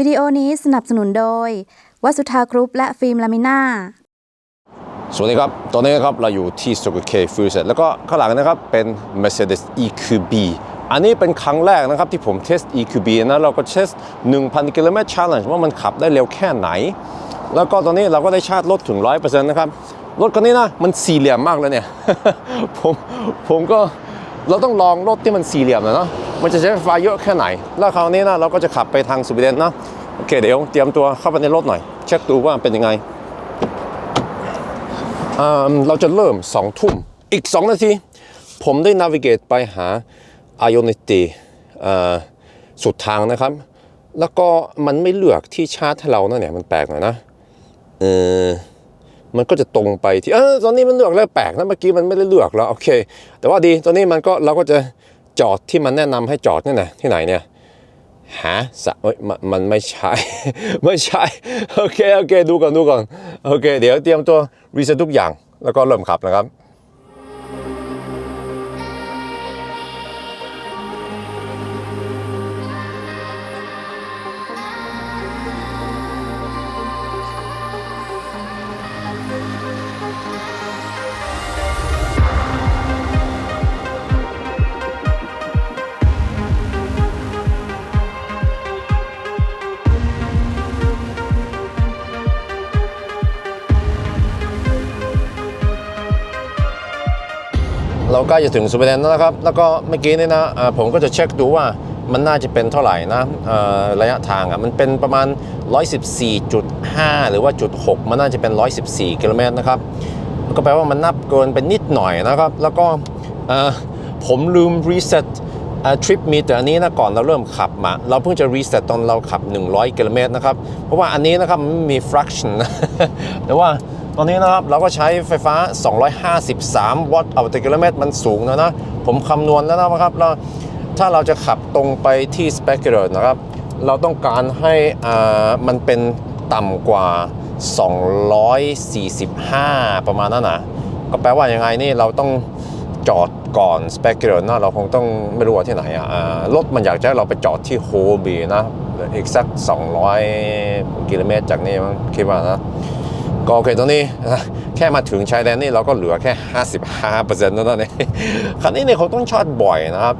วิดีโอนี้สนับสนุนโดย วัสุธากรุ๊ปและฟิล์มลามิน่า สวัสดีครับ ตอนนี้นะครับเราอยู่ที่ Circle K f u s e t แล้วก็ข้างหลังนะครับเป็น Mercedes EQB อันนี้เป็นครั้งแรกนะครับที่ผมเทส EQB นะเราก็เทส 1,000 กิโลเมตร challenge ว่ามันขับได้เร็วแค่ไหน แล้วก็ตอนนี้เราก็ได้ชาร์จรถถึง 100%นะครับ รถคันนี้นะ มันสี่เหลี่ยมมากเลยเนี่ย ผมผมก็ เราต้องลองรถที่มันสี่เหลี่ยมนะเนาะมันจะใช้ไฟเยอะแค่ไหน แล้วคราวนี้นะเราก็จะขับไปทางสวีเดนนะโอเคเดี๋ยวเตรียมตัวเข้าไปในรถหน่อย เช็คดูว่าเป็นยังไงอ่าเราจะเริ่ม2ทุ่มอีก 2 นาที ผมได้นาวิเกตไปหา i o n i t y สุดทางนะครับ แล้วก็มันไม่เลือกที่ชาร์จให้เรานะเนี่ยมันแปลกหน่อยนะเออ มันก็จะตรงไปที่เออตอนนี้มันเลือกแล้วแปลกนะเมื่อกี้มันไม่ได้เลือกแล้วโอเค แต่ว่าดีตอนนี้มันก็เราก็จะจอดที่มันแนะนำให้จอดนี่นะที่ไหนเนี่ยหาสะเอ้ยมันมันไม่ใช่ ไม่ใช่โอเคโอเคดูก่อนดูก่อนโอเค เดี๋ยวเตรียมตัวรีเซ็ตทุกอย่างแล้วก็เริ่มขับนะครับ ล้จะถึงสวีเดนแล้วนะครับ แล้วก็เมื่อกี้นี่นะผมก็จะเช็คดูว่ามันน่าจะเป็นเท่าไหร่นะระยะทางอะมันเป็นประมาณ 114.5 หรือว่าจุด6มันน่าจะเป็น 114 กิโลเมตรนะครับก็แปลว่ามันนับเกินไปนิดหน่อยนะครับ แล้วก็ผมลืมรีเซ็ตทริปมีแต่อันนี้นะก่อนเราเริ่มขับมา เราเพิ่งจะรีเซ็ตตอนเราขับ 100 กิโลเมตรนะครับ เพราะว่าอันนี้นะครับมันม่มี fraction นะแต่ว่า ตอนนี้นะครับเราก็ใช้ไฟฟ้า 253 วัตต์ต่อกิโลเมตรมันสูงนะนะ ผมคำนวณแล้วนะครับแล้วถ้าเราจะขับตรงไปที่ s p e c u l a r นะครับ เราต้องการให้อ่ามันเป็นต่ำกว่า 245 ประมาณนั้นนะก็แปลว่ายังไงนี่เราต้องจอดก่อน s p e c u l a r นะเราคงต้องไม่รู้ว่าที่ไหนอะอ่ารถมันอยากจะเราไปจอดที่โฮบีนะอีกสัก 200 กิโลเมตรจากนี้มั้งคิดว่านะ ก็โอเคตรงนี้แค่มาถึงชายแดนนี่เราก็เหลือแค่ 55%แล้วนั่นเองคันนี้เนี่ยเขาต้องชาร์จบ่อยนะครับ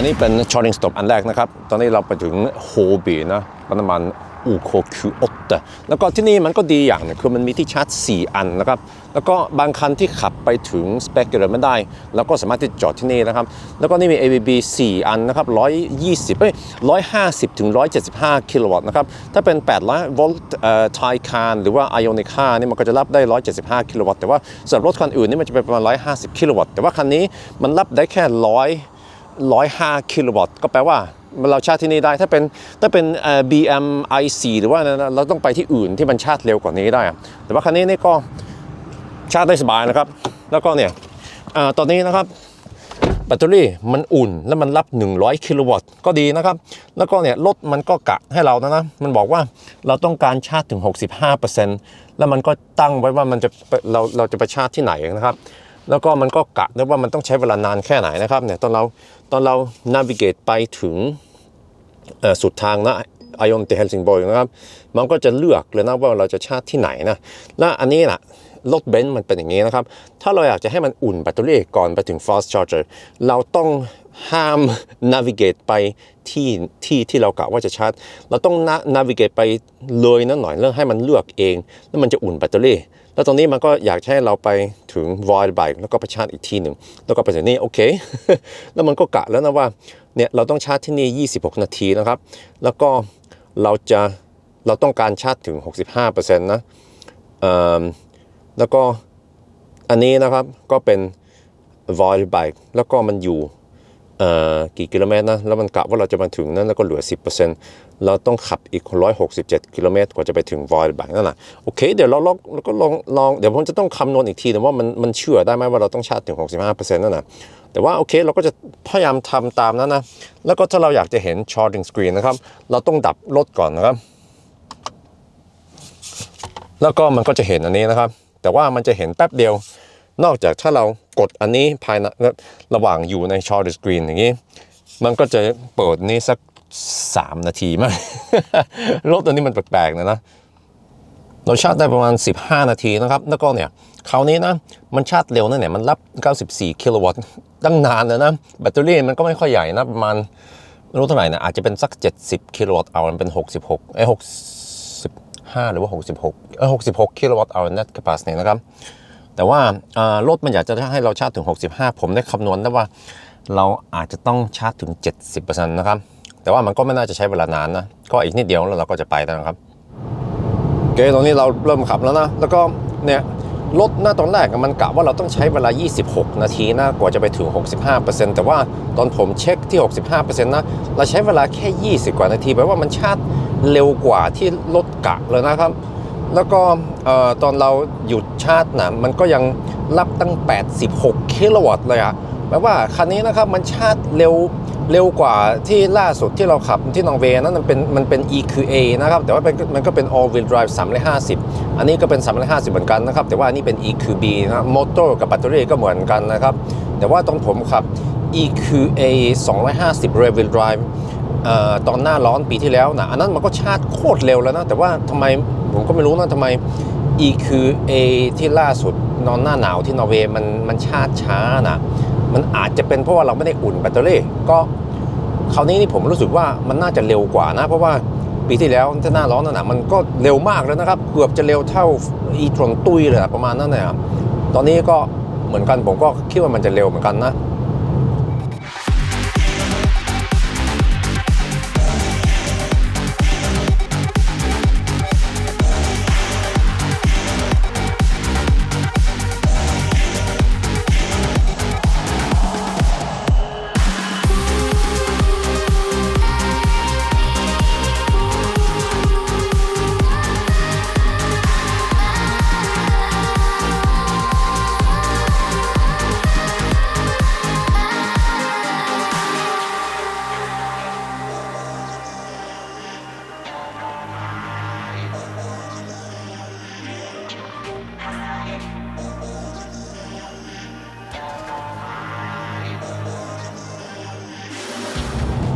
อันนี้เป็น charging stop อันแรกนะครับ ตอนนี้เราไปถึงโฮบีนะปั๊มน้ำมันอูโคคิวอตแล้วก็ที่นี่มันก็ดีอย่างนึงคือมันมีที่ชาร์จ 4 อันนะครับ แล้วก็บางคันที่ขับไปถึงสเปกเกอร์ไม่ได้เราก็สามารถที่จอดที่นี่นะครับ แล้วก็นี่มี ABB 4 อันนะครับ 120เอ้ย150 ถึง 175 กิโลวัตต์นะครับ ถ้าเป็น800โวลต์ไทคานหรือว่า Ioniq 5นี่มันก็จะรับได้ 175 กิโลวัตต์ แต่ว่าสำหรับรถคันอื่นนี่มันจะเป็นประมาณ 150 กิโลวัตต์ แต่ว่าคันนี้มันรับได้แค่ 100 105กิโลวัตต์ก็แปลว่าเราชาร์จที่นี่ได้ถ้าเป็นถ้าเป็นเอ่อ BM i4 หรือว่าอะไรนะเราต้องไปที่อื่นที่มันชาร์จเร็วกว่านี้ได้ แต่ว่าคันนี้นี่ก็ชาร์จได้สบายนะครับ แล้วก็เนี่ยอตอนนี้นะครับแบตเตอรี่มันอุ่นแล้วมันรับ 100 กิโลวัตต์ก็ดีนะครับ แล้วก็เนี่ยรถมันก็กะให้เรานะนะ มันบอกว่าเราต้องการชาร์จถึง 65%แล้วมันก็ตั้งไว้ว่ามันจะเราเราจะไปชาร์จที่ไหนนะครับ แล้วก็มันก็กะด้วยว่ามันต้องใช้เวลานานแค่ไหนนะครับเนี่ยตอนเราตอนเรานาวิเกตไปถึงสุดทางนะไอออนเตเฮลซิงบอยนะครับ มันก็จะเลือกเลยนะว่าเราจะชาร์จที่ไหนนะและอันนี้นะรถเบนซ์มันเป็นอย่างนี้นะครับ ถ้าเราอยากจะให้มันอุ่นแบตเตอรี่ก่อนไปถึง fast charger เราต้องห้าม navigate ไปที่ที่ที่เรากะว่าจะชาร์จ เราต้อง na- navigate ไปเลยนั่นหน่อยแล้วให้มันเลือกเอง แล้วมันจะอุ่นแบตเตอรี่ แล้วตรงนี้มันก็อยากให้เราไปถึง void bike แล้วก็ไปชาร์จอีกที่หนึ่ง แล้วก็ไปถึงนี่โอเค แล้วมันก็กะแล้วนะว่าเนี่ยเราต้องชาร์จที่นี่ 26 นาทีนะครับ แล้วก็เราจะเราต้องการชาร์จถึง 65%นะเอิ่มแล้วก็อันนี้นะครับก็เป็น void bike แล้วก็มันอยู่ กี่กิโลเมตรนะแล้วมันกะว่าเราจะมาถึงนั้นแล้วก็เหลือ 10%เราต้องขับอีก 167 กิโลเมตรกว่าจะไปถึงวอยบังนั่นแหละโอเค เดี๋ยวเราลองเราก็ลองลองเดี๋ยวผมจะต้องคำนวณอีกทีแต่ว่ามันมันเชื่อได้ไหมว่าเราต้องชาร์จถึง 65%นั่นนะแต่ว่าโอเคเราก็จะพยายามทำตามนั้นนะ แล้วก็ถ้าเราอยากจะเห็น charging screen นะครับ เราต้องดับรถก่อนนะครับ แล้วก็มันก็จะเห็นอันนี้นะครับ แต่ว่ามันจะเห็นแป๊บเดียว นอกจากถ้าเรากดอันนี้ภายในระหว่างอยู่ใน charging screen อย่างนี้ มันก็จะเปิดนี่สัก 3 นาทีมากรถตัวนี้มันแปลกๆนะนะเราชาร์จได้ประมาณ 15 นาทีนะครับ แล้วก็เนี่ยคราวนี้นะ มันชาร์จเร็วนะเนี่ยมันรับ 94 กิโลวัตต์ตั้งนานเลยนะ แบตเตอรี่มันก็ไม่ค่อยใหญ่นะ ประมาณไม่รู้เท่าไหร่นะอาจจะเป็นสัก 70 กิโลวัตต์เอามันเป็น 66เอ้65 หรือว่า 66เอ้66 กิโลวัตต์เอา net capacity นะครับ แต่ว่ารถมันอยากจะให้เราชาร์จถึง 65 ผมได้คำนวณได้ว่า เราอาจจะต้องชาร์จถึง 70%นะครับ แต่ว่ามันก็ไม่น่าจะใช้เวลานานนะ ก็อีกนิดเดียวแล้วเราก็จะไปแล้วนะครับโอเคตอนนี้เราเริ่มขับแล้วนะ แล้วก็เนี่ยรถหน้าตอนแรกมันกะว่าเราต้องใช้เวลา 26 นาทีนะกว่าจะไปถึง 65%แต่ว่าตอนผมเช็คที่ 65%นะเราใช้เวลาแค่ 20 กว่านาทีแปลว่ามันชาร์จเร็วกว่าที่รถกะเลยนะครับ แล้วก็ตอนเราหยุดชาร์จนะมันก็ยังรับตั้ง 86 กิโลวัตต์เลยอะแปลว่าคันนี้นะครับมันชาร์จเร็วเร็วกว่าที่ล่าสุดที่เราขับที่นอร์เวย์นั้นมันเป็นมันเป็น EQA นะครับแต่ว่ามันก็เป็น all wheel drive 350 อันนี้ก็เป็น 350 เหมือนกันนะครับแต่ว่าอันนี้เป็น EQB นะมอเตอร์กับแบตเตอรี่ก็เหมือนกันนะครับแต่ว่าตอนผมขับ EQA 250 rear wheel drive ตอนหน้าร้อนปีที่แล้วนะอันนั้นมันก็ชาร์จโคตรเร็วแล้วนะแต่ว่าทำไม ผมก็ไม่รู้นะทำไม EQA ที่ล่าสุดนอนหน้าหนาวที่นอร์เวย์มันมันชาช้านะ มันอาจจะเป็นเพราะว่าเราไม่ได้อุ่นแบตเตอรี่ ก็คราวนี้นี่ผมรู้สึกว่ามันน่าจะเร็วกว่านะ เพราะว่าปีที่แล้วที่หน้าร้อนนั่นนะมันก็เร็วมากแล้วนะครับ เกือบจะเร็วเท่าอีทรอนตุยเลยอะประมาณนั้นนะครับตอนนี้ก็เหมือนกันผมก็คิดว่ามันจะเร็วเหมือนกันนะ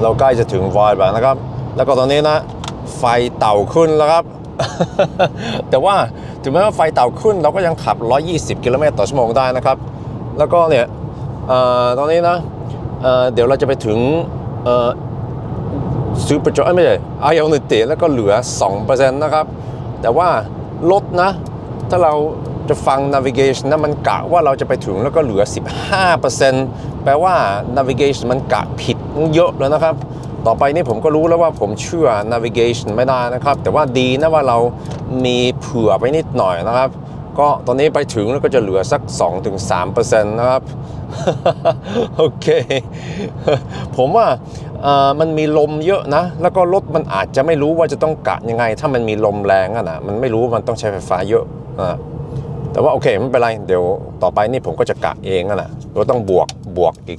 เราใกล้จะถึงวอยแบบนะครับ แล้วก็ตอนนี้นะไฟเต่าขึ้นแล้วครับ แต่ว่าถึงแม้ว่าไฟเต่าขึ้นเราก็ยังขับ 120 กิโลเมตรต่อชั่วโมงได้นะครับ แล้วก็เนี่ยอตอนนี้นะเเดี๋ยวเราจะไปถึงซูเปอร์จอยไม่ใช่ไอออนิติแล้วก็เหลือ 2%นะครับ แต่ว่ารถนะ ถ้าเราจะฟัง navigation นะมันกะว่าเราจะไปถึงแล้วก็เหลือ 15% แปลว่า navigation มันกะผิดเยอะแล้วนะครับ ต่อไปนี่ผมก็รู้แล้วว่าผมเชื่อ navigation ไม่ได้นะครับ แต่ว่าดีนะว่าเรามีเผื่อไปนิดหน่อยนะครับ ก็ตอนนี้ไปถึงแล้วก็จะเหลือสัก 2-3%นะครับ โอเค ผมว่ามันมีลมเยอะนะ แล้วก็รถมันอาจจะไม่รู้ว่าจะต้องกะยังไง ถ้ามันมีลมแรงอะนะมันไม่รู้ว่ามันต้องใช้ไฟฟ้าเยอะนะแต่ว่าโอเคไม่เป็นไร เดี๋ยวต่อไปนี่ผมก็จะกะเองอะนะเราต้องบวก บวกอีก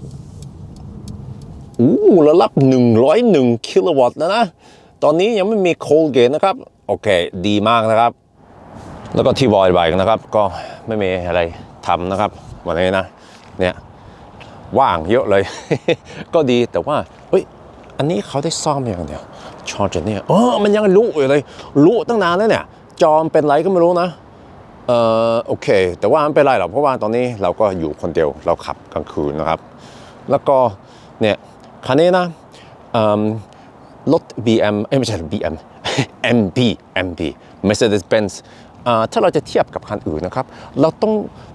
อู้ระลับ 101 กิโลวัตต์แล้วนะ ตอนนี้ยังไม่มีโคลเกตนะครับ โอเค ดีมากนะครับ แล้วก็ที่วอยไบค์นะครับ ก็ไม่มีอะไรทำนะครับ วันนี้นะ เนี่ย ว่างเยอะเลย ก็ดีแต่ว่า เฮ้ย อันนี้เขาได้ซ่อมอย่างเดียวชอร์จเนี่ยเออมันยังรู้อยู่เลย รู้ตั้งนานแล้วเนี่ย จอมเป็นไรก็ไม่รู้นะ เออโอเค แต่ว่าไม่เป็นไรหรอกเพราะว่าตอนนี้เราก็อยู่คนเดียวเราขับกลางคืนนะครับ แล้วก็เนี่ยคันนี้นะรถ BM เอ้ไม่ใช่ BM MP MP Mercedes-Benz อ่าถ้าเราจะเทียบกับคันอื่นนะครับ เราต้อง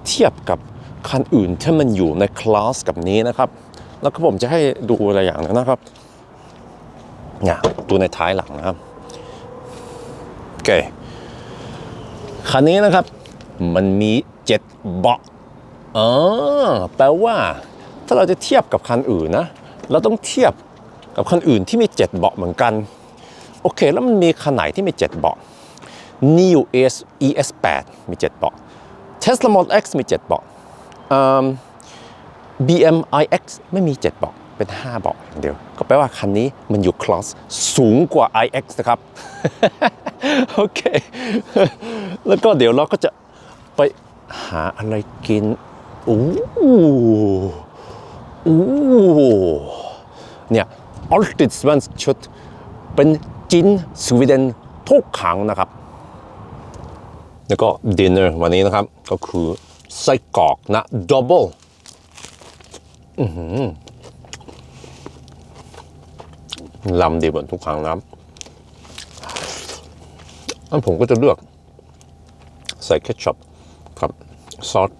เทียบกับคันอื่นที่มันอยู่ในคลาสกับนี้นะครับ แล้วก็ผมจะให้ดูอะไรอย่างหนึงนะครับเนี่ยดูในท้ายหลังนะครับโอเคคันนี้นะครับ มันมีเจ็ดเบาะอ๋อแปลว่า ถ้าเราจะเทียบกับคันอื่นนะ เราต้องเทียบกับคันอื่นที่มี7เบาะเหมือนกัน โอเค แล้วมันมีคันไหนที่มี7เบาะ Neo ES ES8 มี7เบาะ Tesla Model X มี7เบาะ BM iX ไม่มี7เบาะเป็น5เบาะอย่างเดียว ก็แปลว่าคันนี้มันอยู่คลาสสูงกว่า iX นะครับ โอเค แล้วก็เดี๋ยวเราก็จะ ไปหาอะไรกินอู้อู้เนี่ย a l t i d s v a n s ชุดเป็นจินสวีเดนทุกครั้งนะครับ แล้วก็ดินเนอร์วันนี้นะครับ ก็คือไส้กรอกนะดับเบิลลำดีเหมือนทุกครั้งนะครับอันผมก็จะเลือกใส่เคชัพ กับซอส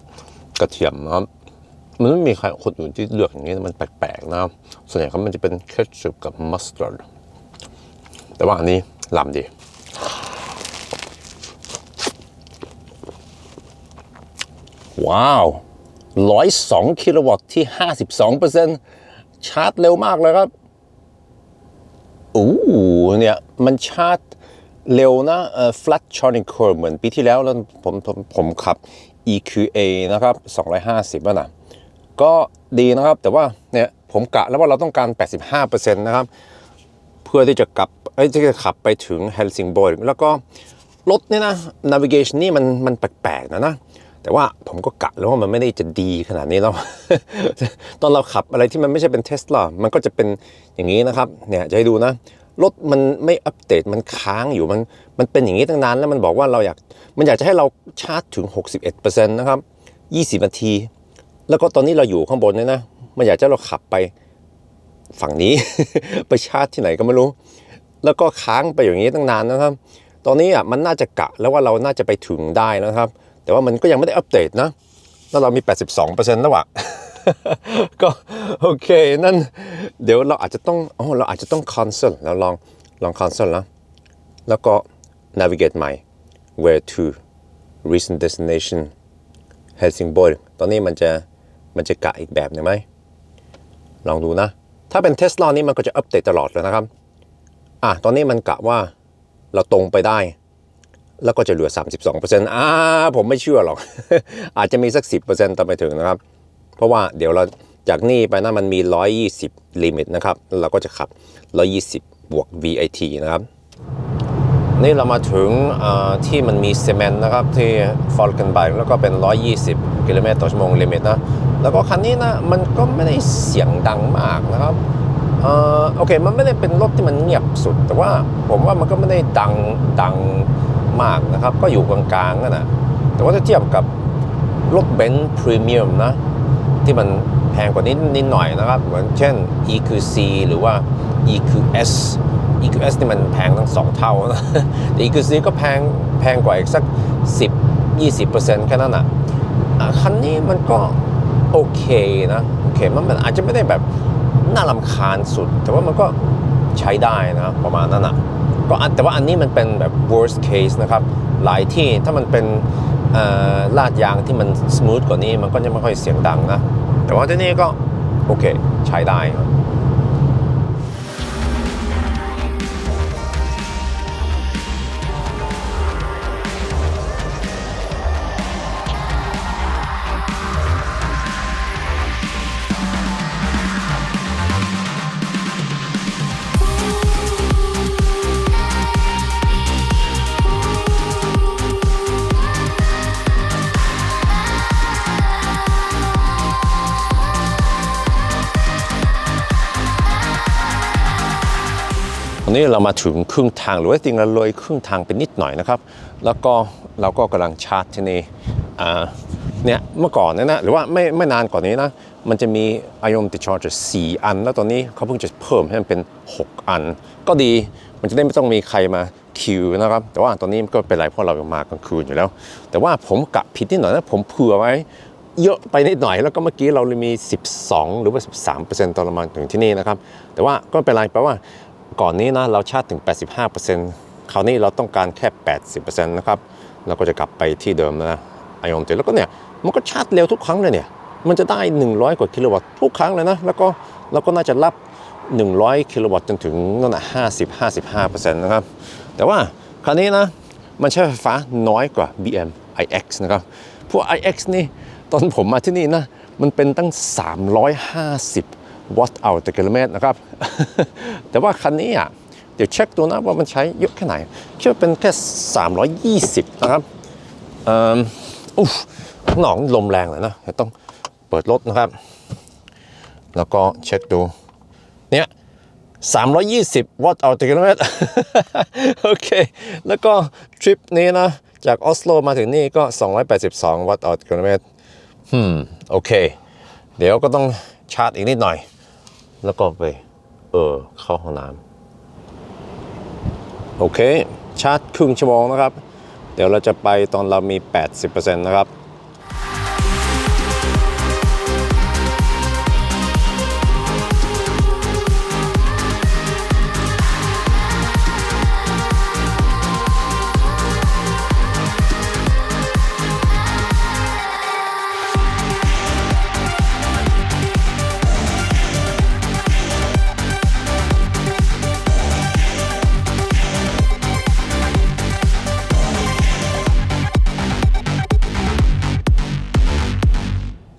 กระเทียมนะครับมันไม่มีใครคนอื่นที่เลือกอย่างนี้มันแปลกๆนะครับส่วนใหญ่เขามันจะเป็นเคชัพกับมัสตาร์ดแต่ว่าอันนี้ลำดีว้าว 102 กิโลวัตต์ที่ 52%ชาร์จเร็วมากเลยครับ อู้เนี่ย มันชาร์จ เร็วนะเอ่อ flat charging curve เหมือนปีที่แล้วแล้วผมผมผมขับ EQA นะครับ 250แล้วนะก็ดีนะครับแต่ว่าเนี่ยผมกะแล้วว่าเราต้องการ 85%นะครับ เพื่อที่จะกลับเอ้ยที่จะขับไปถึงเฮลซิงบอร์แล้วก็รถเนี่ยนะ navigation นี่มันมันแปลกๆนะนะ แต่ว่าผมก็กะแล้วว่ามันไม่ได้จะดีขนาดนี้แล้วตอนเราขับอะไรที่มันไม่ใช่เป็นเทสลามันก็จะเป็นอย่างนี้นะครับ เนี่ยจะให้ดูนะ รถมันไม่อัปเดตมันค้างอยู่มันมันเป็นอย่างนี้ตั้งนานแล้วมันบอกว่าเราอยากมันอยากจะให้เราชาร์จถึง 61%นะครับ 20 นาที แล้วก็ตอนนี้เราอยู่ข้างบนเนี่ยนะมันอยากจะเราขับไปฝั่งนี้ ไปชาร์จที่ไหนก็ไม่รู้ แล้วก็ค้างไปอย่างนี้ตั้งนานนะครับ ตอนนี้อะมันน่าจะกะแล้วว่าเราน่าจะไปถึงได้นะครับ แต่ว่ามันก็ยังไม่ได้อัปเดตนะแล้วเรามี 82%แล้วอะ ก็โอเคนั่นเดี๋ยวเราอาจจะต้องอ๋อเราอาจจะต้อง cancel แล้วลองลอง cancel นะแล้วก็ navigate ใหม่ where to recent destination Helsingborg ตอนนี้มันจะมันจะกะอีกแบบหนึ่งไหมลองดูนะ ถ้าเป็นเทสลานี่มันก็จะอัปเดตตลอดเลยนะครับ อะ ตอนนี้มันกะว่าเราตรงไปได้ แล้วก็จะเหลือ 32%อ่าผมไม่เชื่อหรอก อาจจะมีสัก 10%ตอนไปถึงนะครับ เพราะว่าเดี๋ยวเราจากนี่ไปนะมันมี 120 ลิมิตนะครับ เราก็จะขับ 120 บวก VIT นะครับ นี่เรามาถึงที่มันมีซีเมนต์นะครับ ที่ฟอลเกนไบแล้วก็เป็น 120 กิโลเมตรต่อชั่วโมงลิมิตนะ แล้วก็คันนี้นะ มันก็ไม่ได้เสียงดังมากนะครับอโอเค มันไม่ได้เป็นรถที่มันเงียบสุด แต่ว่าผมว่ามันก็ไม่ได้ดังดังมากนะครับ ก็อยู่กลางๆนั่นนะแต่ว่าถ้าเทียบกับรถเบนซ์พรีเมียมนะ ที่มันแพงกว่านี้นิดหน่อยนะครับ เหมือนเช่น EQC หรือว่า EQS EQS นี่มันแพงทั้งสองเท่านะแต่ EQC ก็แพงแพงกว่าอีกสัก 10 20%แค่นั้นอะอะคันนี้มันก็โอเคนะโอเคมันมันอาจจะไม่ได้แบบน่ารำคาญสุด แต่ว่ามันก็ใช้ได้นะประมาณนั้นอะก็แต่ว่าอันนี้มันเป็นแบบ worst case นะครับ หลายที่ถ้ามันเป็น ลาดยางที่มันสム ooth กว่านี้มันก็จะไม่ค่อยเสียงดังนะ แต่ว่าที่นี่ก็โอเคใช้ได้ครับ นี้เรามาถึงครึ่งทางหรือว่าจริงเราเลยครึ่งทางไปนิดหน่อยนะครับ แล้วก็เราก็กำลังชาร์จที่นี่เนี่ยเมื่อก่อนนี่ยนะหรือว่าไม่ไม่นานกว่านี้นะมันจะมี Ion t Charger 4อัน แล้วตอนนี้เขาเพิ่งจะเพิ่มให้มันเป็น 6 อัน ก็ดีมันจะได้ไม่ต้องมีใครมาคิวนะครับ แต่ว่าตอนนี้ก็เป็นไรเพราะเรามากลางคืนอยู่แล้ว แต่ว่าผมกะผิดนิดหน่อยนะผมเผื่อไว้เยอะไปนิดหน่อยแล้วก็เมื่อกี้เราเลยมี 12 หรือว่า 13%ตอนเรามาณถึงที่นี่นะครับ แต่ว่าก็เป็นไรแปลว่า ก่อนนี้นะเราชาร์จถึง 85%คราวนี้เราต้องการแค่ 80%นะครับเราก็จะกลับไปที่เดิมนะไอออนเจแล้วก็เนี่ยมันก็ชาร์จเร็วทุกครั้งเลยเนี่ยมันจะได้ 100 กว่ากิโลวัตต์ทุกครั้งเลยนะแล้วก็แล้วก็น่าจะรับ 100 กิโลวัตต์จนถึงนั่นนะ50 55%นะครับแต่ว่าคันนี้นะมันใช้ไฟฟ้าน้อยกว่า BM iX นะครับพวก iX นี่ตอนผมมาที่นี่นะมันเป็นตั้ง 350 วัตต์เอาต่อกิโลเมตรนะครับ แต่ว่าคันนี้อะเดี๋ยวเช็คดูนะว่ามันใช้เยอะแค่ไหนคิดว่าเป็นแค่ 320 นะครับอ่ออุ๊ยข้างนอกลมแรงเลยนะเดี๋ยวต้องเปิดรถนะครับ แล้วก็เช็คดู เนี่ย 320 วัตต์เอาต่อกิโลเมตร โอเค แล้วก็ทริปนี้นะ จากออสโลมาถึงนี่ก็ 282 วัตต์เอาต่อกิโลเมตรอืมโอเค เดี๋ยวก็ต้องชาร์จอีกนิดหน่อย แล้วก็ไป เออ เข้าห้องน้ำโอเค ชาร์จครึ่งชั่วโมงนะครับ เดี๋ยวเราจะไปตอนเรามี 80%นะครับ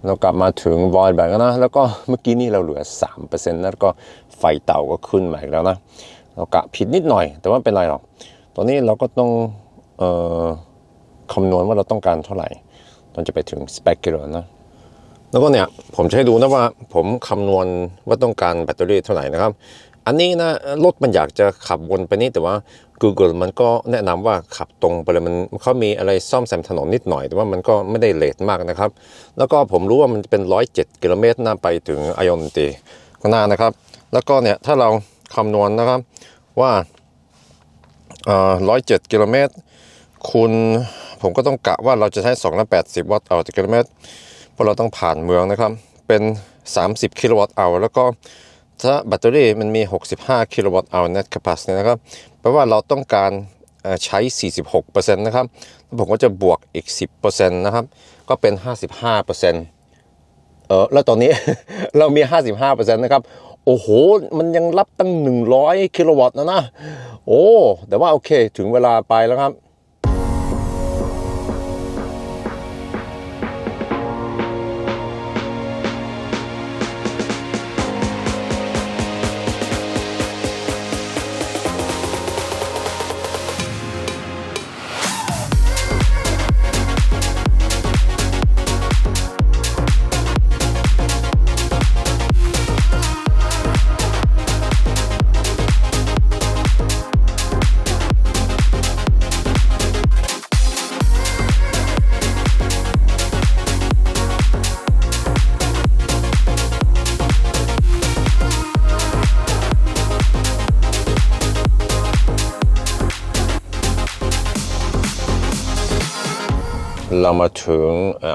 เรากลับมาถึงวอยแบงนะ แล้วก็เมื่อกี้นี่เราเหลือ 3%แล้วก็ไฟเต่าก็ขึ้นมาอีกแล้วนะ เรากะผิดนิดหน่อย แต่ว่าเป็นไรหรอก ตอนนี้เราก็ต้องเอ่อคำนวณว่าเราต้องการเท่าไหร่ ตอนจะไปถึงสเปคกิโลนะ แล้วก็เนี่ย ผมจะให้ดูนะว่าผมคำนวณว่าต้องการแบตเตอรี่เท่าไหร่นะครับ อันนี้นะรถมันอยากจะขับวนไปนี่แต่ว่า Google มันก็แนะนำว่าขับตรงไปเลยมันเขามีอะไรซ่อมแซมถนนนิดหน่อย แต่ว่ามันก็ไม่ได้เลทมากนะครับ แล้วก็ผมรู้ว่ามันเป็น 107 กิโลเมตรนะไปถึงอายอนตีข้างหน้านะครับ แล้วก็เนี่ยถ้าเราคำนวณนะครับว่าเอ่อ107กิโลเมตรคูณผมก็ต้องกะว่าเราจะใช้280 วัตต์เอาต่อกิโลเมตรเพราะเราต้องผ่านเมืองนะครับ เป็น 30 กิโลวัตต์เอาแล้วก็ ถ้าแบตเตอรี่มันมี 65 กิโลวัตต์เอา net capacity นะครับ แปลว่าเราต้องการเอ่อใช้ 46%นะครับแล้วผมก็จะบวกอีก 10%นะครับ ก็เป็น 55%เออแล้วตอนนี้ เรามี 55%นะครับ โอ้โห มันยังรับตั้ง 100 กิโลวัตต์นะนะ โอ้ แต่ว่าโอเค ถึงเวลาไปแล้วครับ เรามาถึง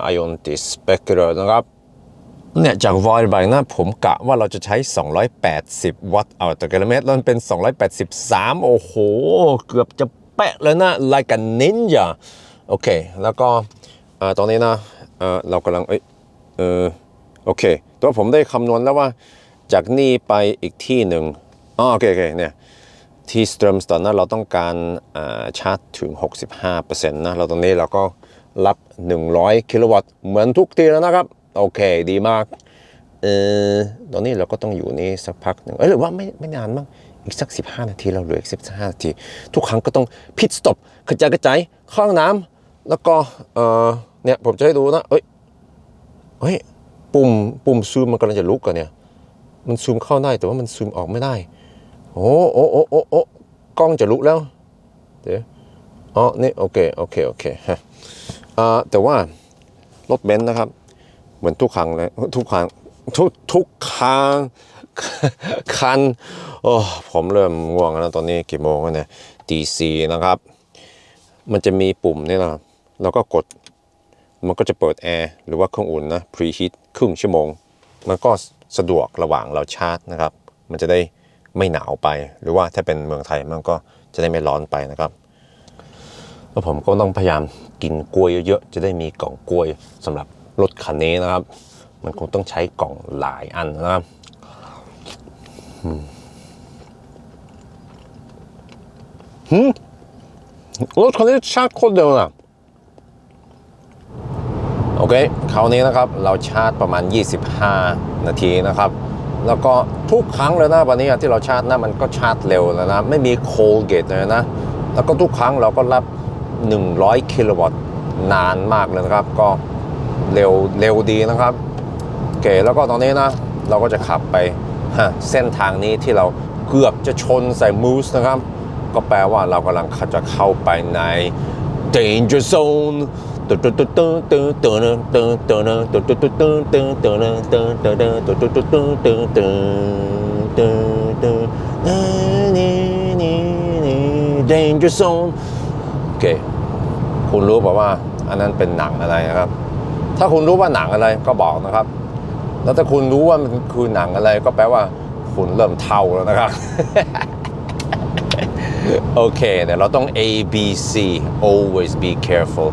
ไอออนติสเปกเกอร์นะครับ เนี่ยจากวอยแบงนะผมกะว่าเราจะใช้ 280 วัตต์เอาต่อกิโลเมตรแล้วมันเป็น 283 โอ้โห เกือบจะแปะเลยนะ like a ninja โอเค แล้วก็ตอนนี้นะเรากำลังเอ้ยเออโอเค ตัวผมได้คำนวณแล้วว่าจากนี่ไปอีกที่หนึ่งอ๋อโอเคโอเคเนี่ยที่สเตรมสตอนนั้นเราต้องการชาร์จถึง 65%นะเราตรงนี้เราก็ รับ 100 กิโลวัตต์เหมือนทุกทีแล้วนะครับ โอเคดีมากเออตอนนี้เราก็ต้องอยู่นี่สักพักหนึ่งเอ้ยหรือว่าไม่ไม่นานมั้งอีกสัก 15 นาทีเราเหลืออีก15 นาที ทุกครั้งก็ต้องพิทสต็อปกระจายกระจายข้าห้องน้ำแล้วก็เออเนี่ยผมจะให้ดูนะเอ้ยเฮ้ยปุ่มปุ่มซูมมันกำลังจะลุกกันเนี่ยมันซูมเข้าได้แต่ว่ามันซูมออกไม่ได้ โอ้โอ้โอ้โอ้โอ้กล้องจะลุกแล้ว เดี๋ยวอ๋อนี่โอเคโอเคโอเคฮะ แต่ว่ารถเบนซ์นะครับ เหมือนทุกครั้งเลยทุกครั้งทุกทุกครั้งคันโอ้ผมเริ่มง่วงแล้วตอนนี้กี่โมงแล้วเนี่ยตีสี่นะครับ มันจะมีปุ่มนี่นะเราก็กดมันก็จะเปิดแอร์หรือว่าเครื่องอุ่นนะ preheat ครึ่งชั่วโมง มันก็สะดวกระหว่างเราชาร์จนะครับ มันจะได้ไม่หนาวไป หรือว่าถ้าเป็นเมืองไทยมันก็จะได้ไม่ร้อนไปนะครับ แล้วผมก็ต้องพยายามกินกล้วยเยอะๆ จะได้มีกล่องกล้วยสำหรับรถคันนี้นะครับ มันคงต้องใช้กล่องหลายอันนะครับหืมรถคันนี้ชาร์จโคตรเร็วนะโอเคคราวนี้นะครับเราชาร์จประมาณ 25 นาทีนะครับ แล้วก็ทุกครั้งเลยนะวันนี้ที่เราชาร์จนะมันก็ชาร์จเร็วแล้วนะ ไม่มีโคลเกตเลยนะ แล้วก็ทุกครั้งเราก็รับ 100 กิโลวัตต์นานมากเลยนะครับ ก็เร็วเร็วดีนะครับ เก๋แล้วก็ตอนนี้นะ เราก็จะขับไปเส้นทางนี้ที่เราเกือบจะชนใส่มูสนะครับ ก็แปลว่าเรากำลังจะเข้าไปใน danger zone ดัด danger zone คุณรู้ป่าว่าอันนั้นเป็นหนังอะไรนะครับ ถ้าคุณรู้ว่าหนังอะไรก็บอกนะครับ แล้วถ้าคุณรู้ว่ามันคือหนังอะไรก็แปลว่า คุณเริ่มเท่าแล้วนะครับ โอเคเดี๋ยวเราต้อง A B C always be careful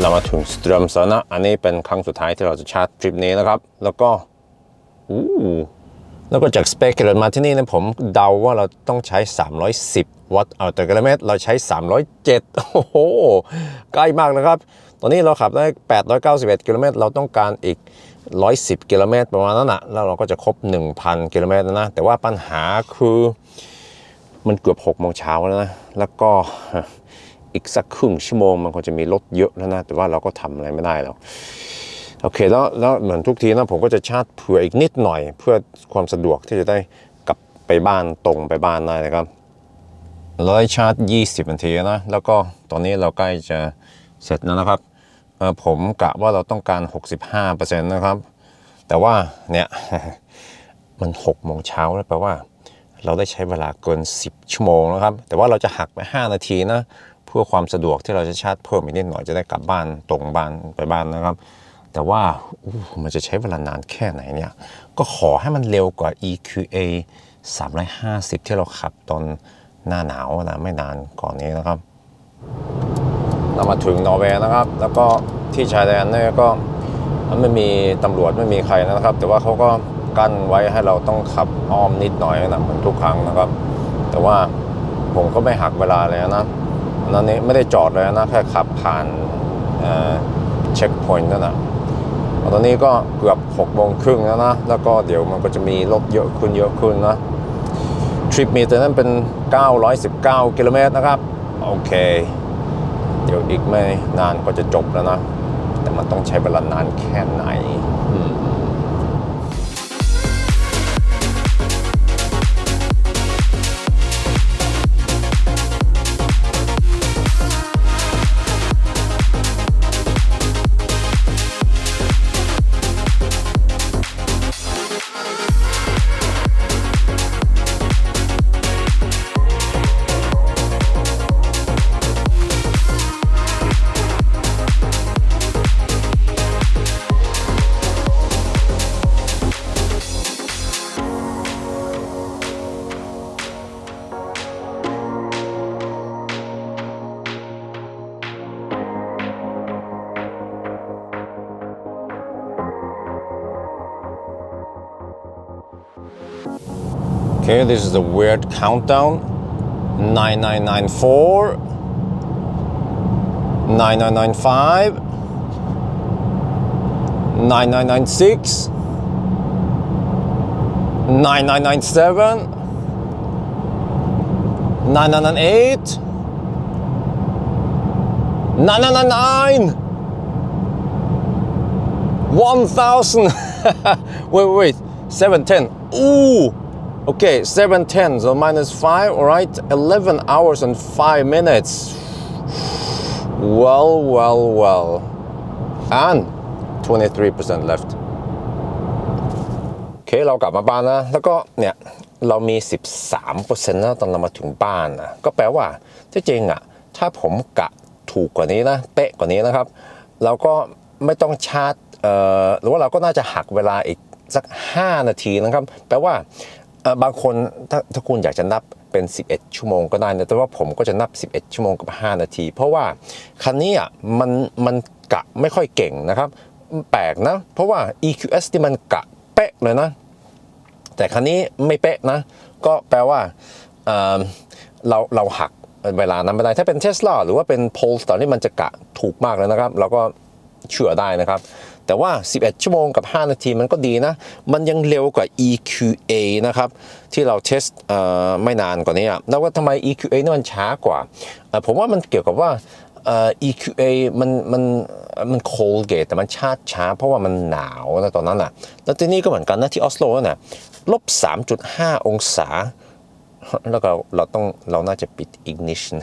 เรามาถึงสตรมซนะอันนี้เป็นครั้งสุดท้ายที่เราจะชาร์จทริปนี้นะครับ แล้วก็อู้แล้วก็จากสเปคเกอร์มาที่นี่นะผมเดาว่าเราต้องใช้ 310 วัตต์เอาต่อกิโลเมตร เราใช้ 307 โอ้โห ใกล้มากนะครับ ตอนนี้เราขับได้ 891 กิโลเมตร เราต้องการอีก 110 กิโลเมตร ประมาณนั้นนะแล้วเราก็จะครบ 1,000 กิโลเมตรนะ แต่ว่าปัญหาคือมันเกือบ 6 โมงเช้าแล้วนะ แล้วก็ อีกสักครึ่งชั่วโมงมันก็จะมีรถเยอะแล้วนะ แต่ว่าเราก็ทำอะไรไม่ได้แล้วโอเคแล้วแล้วเหมือนทุกทีนะผมก็จะชาร์จเผื่ออีกนิดหน่อย เพื่อความสะดวกที่จะได้กลับไปบ้านตรงไปบ้านได้นะครับเราได้ชาร์จ 20นาทีนะแล้วก็ตอนนี้เราใกล้จะเสร็จแล้วนะครับผมกะว่าเราต้องการ 65%นะครับ แต่ว่าเนี่ยมัน6โมงเช้าแล้วแปลว่า เราได้ใช้เวลาเกิน 10 ชั่วโมงนะครับ แต่ว่าเราจะหักไป 5 นาทีนะ เพื่อความสะดวกที่เราจะชาร์จเพิ่มอีกนิดหน่อยจะได้กลับบ้านตรงบ้านไปบ้านนะครับ แต่ว่ามันจะใช้เวลานานแค่ไหนเนี่ย ก็ขอให้มันเร็วกว่า EQA 350 ที่เราขับตอนหน้าหนาวนะไม่นานก่อนนี้นะครับ เรามาถึงนอร์เวย์นะครับ แล้วก็ที่ชายแดนเนี่ยก็ไม่มีตำรวจไม่มีใครนะครับ แต่ว่าเขาก็กั้นไว้ให้เราต้องขับอ้อมนิดหน่อยนะเหมือนทุกครั้งนะครับ แต่ว่าผมก็ไม่หักเวลาเลยนะ นั้นนี้ไม่ได้จอดเลยนะแค่ขับผ่านเช็คพอยต์นั่นนะตอนนี้ก็เกือบ6โมงครึ่งแล้วนะ แล้วก็เดี๋ยวมันก็จะมีรถเยอะขึ้นเยอะขึ้นนะ ทริปมีแต่นั้นเป็น 919 กิโลเมตรนะครับ โอเค เดี๋ยวอีกไม่นานก็จะจบแล้วนะ แต่มันต้องใช้เวลานานแค่ไหนอืม Okay, this is a weird countdown. 9994 9995 9996 9997 9998 9999 1000 wait wait wait 710. Ooh! Okay, 710, so minus 5, alright, 11 hours and 5 minutes. Well, well, well. And 23% left. โอเค เรากลับมาบ้านนะ แล้วก็เนี่ย เรามี 13%นะตอนเรามาถึงบ้านนะ ก็แปลว่าที่จริงอะ ถ้าผมกะถูกกว่านี้นะ เป๊ะกว่านี้นะครับ เราก็ไม่ต้องชาร์จ เอ่อ หรือว่าเราก็น่าจะหักเวลาอีกสัก 5 นาทีนะครับ แปลว่า บางคนถ้าถ้าคุณอยากจะนับเป็น 11 ชั่วโมงก็ได้นะแต่ว่าผมก็จะนับ 11 ชั่วโมงกับ 5 นาที เพราะว่าคันนี้อะมันมันกะไม่ค่อยเก่งนะครับ แปลกนะ เพราะว่า EQS ที่มันกะเป๊ะเลยนะ แต่ครั้นี้ไม่เป๊ะนะ ก็แปลว่าเเราเราหักเวลานั้นไม่ได้ ถ้าเป็นเทสลาหรือว่าเป็นโพลตอนนี้มันจะกะถูกมากเลยนะครับ เราก็เชื่อได้นะครับ แต่ว่า 11 ชั่วโมงกับ 5 นาทีมันก็ดีนะ มันยังเร็วกว่า EQA นะครับ ที่เราเทสอ่อไม่นานกว่านี้อะแล้วว่าทำไม EQA นี่มันช้ากว่า ผมว่ามันเกี่ยวกับว่า EQA มันมันมันโคลเกตแต่มันชาช้า เพราะว่ามันหนาวนะตอนนั้นน่ะ แล้วที่นี่ก็เหมือนกันนะที่ออสโลน่ะลบ 3.5 องศา แล้วก็เราต้องเราน่าจะปิด ignition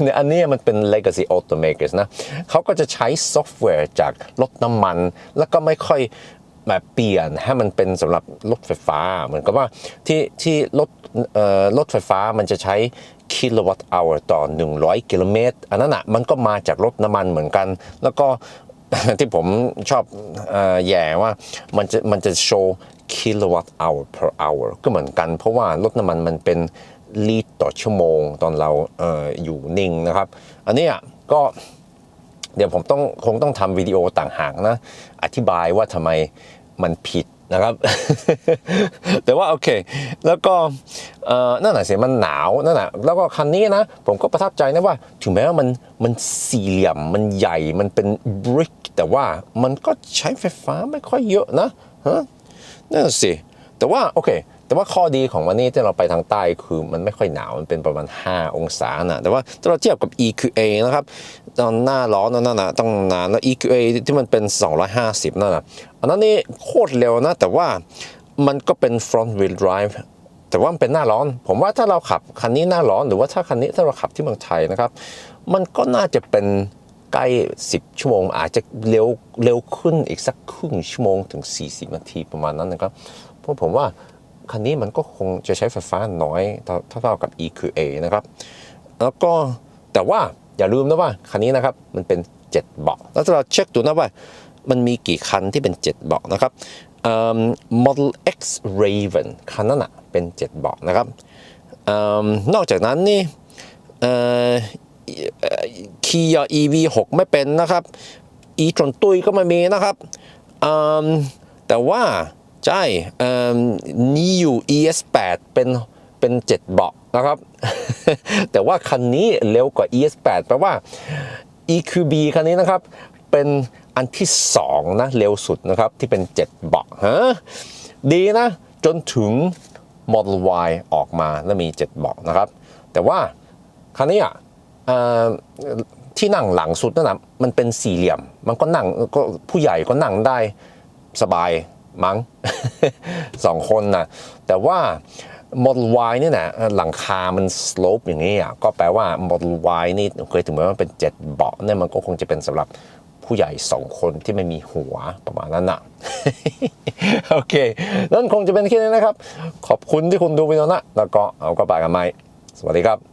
เนี่ยอันนี้มันเป็น legacy automakers นะเขาก็จะใช้ซอฟต์แวร์จากรถน้ำมัน แล้วก็ไม่ค่อยแบบเปลี่ยนให้มันเป็นสำหรับรถไฟฟ้า เหมือนกับว่าที่ที่รถเอ่อรถไฟฟ้ามันจะใช้กิโลวัตต์ hour ต่อ 100 กิโลเมตร อันนั้นอะมันก็มาจากรถน้ำมันเหมือนกัน แล้วก็ที่ผมชอบอแย่ว่ามันจะมันจะโชว์ kilowatt hour per hour ก็เหมือนกัน เพราะว่ารถน้ำมันมันเป็นลิตรต่อชั่วโมงตอนเราเอออยู่นิ่งนะครับ อันนี้ก็เดี๋ยวผมต้องคงต้องทำวิดีโอต่างหากนะ อธิบายว่าทำไมมันผิดนะครับ แต่ว่าโอเค แล้วก็นั่นแหะสิมันหนาวนั่นแหละแล้วก็คันนี้นะ ผมก็ประทับใจนะว่า ถึงแม้ว่ามันมันสี่เหลี่ยมมันใหญ่มันเป็นบริกแต่ว่ามันก็ใช้ไฟฟ้าไม่ค่อยเยอะนะฮะ นั่นสิ แต่ว่าโอเค แต่ว่าข้อดีของวันนี้ที่เราไปทางใต้คือมันไม่ค่อยหนาว มันเป็นประมาณ 5 องศานะแต่ว่าถ้าเราเทียบกับ EQA นะครับ ตอนหน้าร้อนนั่นน่ะต้องนานแล้ว EQA ที่มันเป็น 250 นั่นน่ะอันนั้นนี่โคตรเร็วนะ แต่ว่ามันก็เป็น front wheel drive แต่ว่ามันเป็นหน้าร้อน ผมว่าถ้าเราขับคันนี้หน้าร้อน หรือว่าถ้าคันนี้ถ้าเราขับที่เมืองไทยนะครับ มันก็น่าจะเป็น ใกล้ 10 ชั่วโมง อาจจะเร็วเร็วขึ้นอีกสักครึ่งชั่วโมงถึง 40 นาทีประมาณนั้นนะครับ เพราะผมว่าคันนี้มันก็คงจะใช้ไฟฟ้าน้อยเท่าเท่ากับ EQA นะครับ แล้วก็แต่ว่าอย่าลืมนะว่าคันนี้นะครับมันเป็น 7 เบาะแล้วถ้าเราเช็คดูนะว่ามันมีกี่คันที่เป็น 7 เบาะนะครับ Model X Raven คันนั้นอะเป็น 7 เบาะนะครับอนอกจากนั้นนี่ คียา EV6 ไม่เป็นนะครับ e ตรนตุยก็ไม่มีนะครับแต่ว่าใช่เอิ่ม New ES8 เป็นเป็น7เบาะนะครับ แต่ว่าคันนี้เร็วกว่า ES8 แปลว่า EQB คันนี้นะครับ เป็นอันที่ 2 นะ เร็วสุดนะครับ ที่เป็น 7 เบาะฮะดีนะ จนถึง Model Y ออกมาแล้วมี 7 เบาะนะครับ แต่ว่าคันนี้อะ ที่นั่งหลังสุดนั่นนะมันเป็นสี่เหลี่ยม มันก็นั่งก็ผู้ใหญ่ก็นั่งได้สบายมั้งสองคนนะแต่ว่า Model Y นี่นะหลังคามัน slope อย่างนี้อะก็แปลว่า Model Y นี่เคยถึงแม้ว่าเป็น7เบาะเนี่ยมันก็คงจะเป็นสำหรับผู้ใหญ่สองคนที่ไม่มีหัวประมาณนั้นนะโอเค นั่นคงจะเป็นแค่นี้นะครับ ขอบคุณที่คุณดูวิดีโอนะ แล้วก็เอากระบะกันไหมสวัสดีครับ